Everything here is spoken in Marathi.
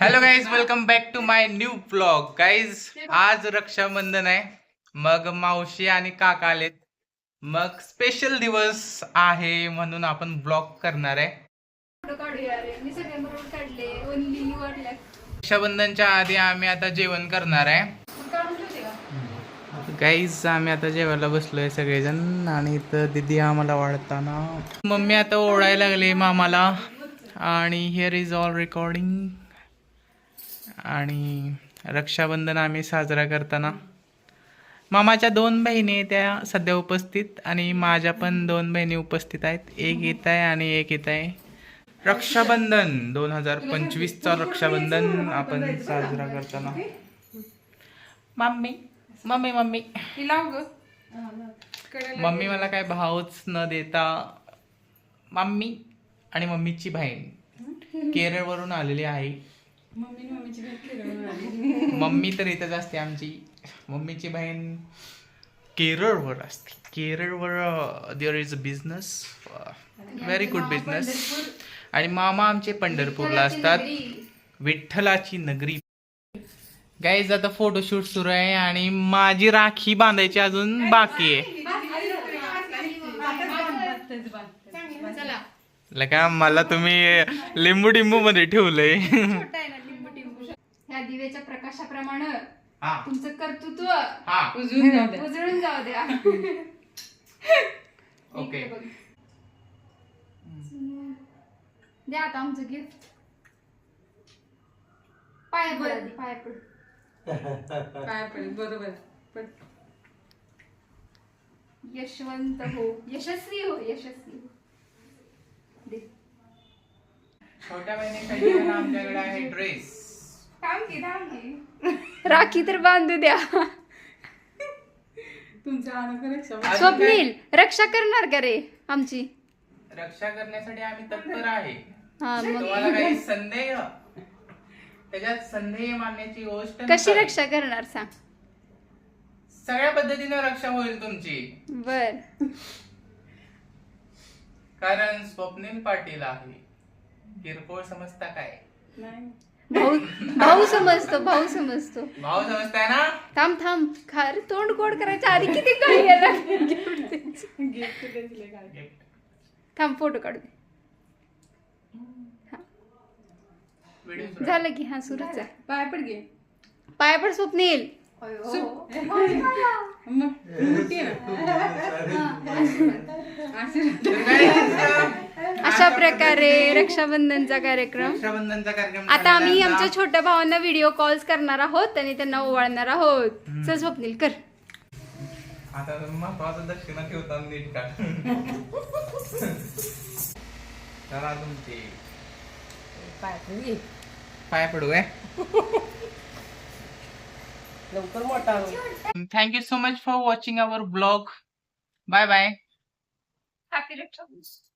Hello guys welcome back to my new blog guys आज रक्षाबंधन आहे. मग मावशी आणि काका आलेत. मग स्पेशल दिवस आहे म्हणून आपण ब्लॉग करणार आहे. रक्षाबंधनच्या आधी आम्ही आता जेवण करणार आहे. गाईज आम्ही आता जेवायला बसलोय सगळेजण आणि इथं दिदी आम्हाला वाढताना. मम्मी आता ओढायला लागले मामाला. आणि हिअर इज ऑल रेकॉर्डिंग आणि रक्षाबंधन आम्ही साजरा करताना मामाच्या दोन बहिणी त्या सध्या उपस्थित आणि माझ्या पण दोन बहिणी उपस्थित आहेत. एक येत आहे आणि एक येत आहे. रक्षाबंधन दोन हजार पंचवीसचा रक्षाबंधन आपण साजरा करताना. Mummy mummy mummy. मम्मी मला काय भावच न देता मम्मी आणि मम्मीची बहीण. केरळवरून आलेली आहे मम्मी तर इथंच असते आमची. मम्मीची बहीण केरळवर असते. केरळवर there is a business very good business आणि मामा आमचे पंढरपूरला असतात. विठ्ठलाची नगरी. गाईज आता फोटोशूट सुरू आहे आणि माझी राखी बांधायची अजून बाकी आहे. लका मला तुम्ही लिंबू टिंबू मध्ये ठेवलंय छोटा आहे ना लिंबू टिंबू ह्या दिव्याच्या प्रकाशाप्रमाणे हा. तुमचं कर्तृत्व हा. उजळून जाऊ द्या ओके. इकडे बघ. द्या आता आमचं गिफ्ट पाय पड आधी, पाय पड. काय पडेल बरोबर. पण यशवंत हो. यशस्वी हो यशस्वी हो. दे. छोट्या बहिणीसाठी पण आमच्याकडे आहे ड्रेस. थांब की थांब की राखी तर बांधू द्या. तुमच्या आनंद रक्षा स्वप्नील रक्षा करणार का रे आमची? रक्षा करण्यासाठी आम्ही तत्पर आहे. हा मग तुम्हाला काही संदेह? त्याच्यात संदेह मानण्याची गोष्ट कशी. रक्षा करणार सांग. सगळ्या पद्धतीने रक्षा होईल तुमची. बर. कारण स्वप्नील पाटील आहे. किरकोळ समजता काय? नाही. भाऊ भाऊ समजतो भाऊ समजतो. भाऊ समजताय ना? थांब थांब. खा रे तोंड गोड करायच्या आधी किती काही यायला गिफ्ट दिले काय थांब फोटो काढू दे. झालं की हा सुरूच आहे. पाय पड गे पाय पड स्वप्नील मग मोठी आहे ना. आशीर्वाद तर guys, अशा प्रकारे रक्षाबंधनचा कार्यक्रम. रक्षाबंधनचा कार्यक्रम आता आम्ही आमच्या छोट्या भावांना व्हिडिओ कॉल्स करणार आहोत आणि त्यांना ओवाळणार आहोत. चल स्वप्नील कर. आता महत्वाचं दक्षिणा ठेवता नीट का? चला तुमची. पाय पडू लवकर मोठा हो. Thank you so much for watching our blog bye bye happy Rakshabandhan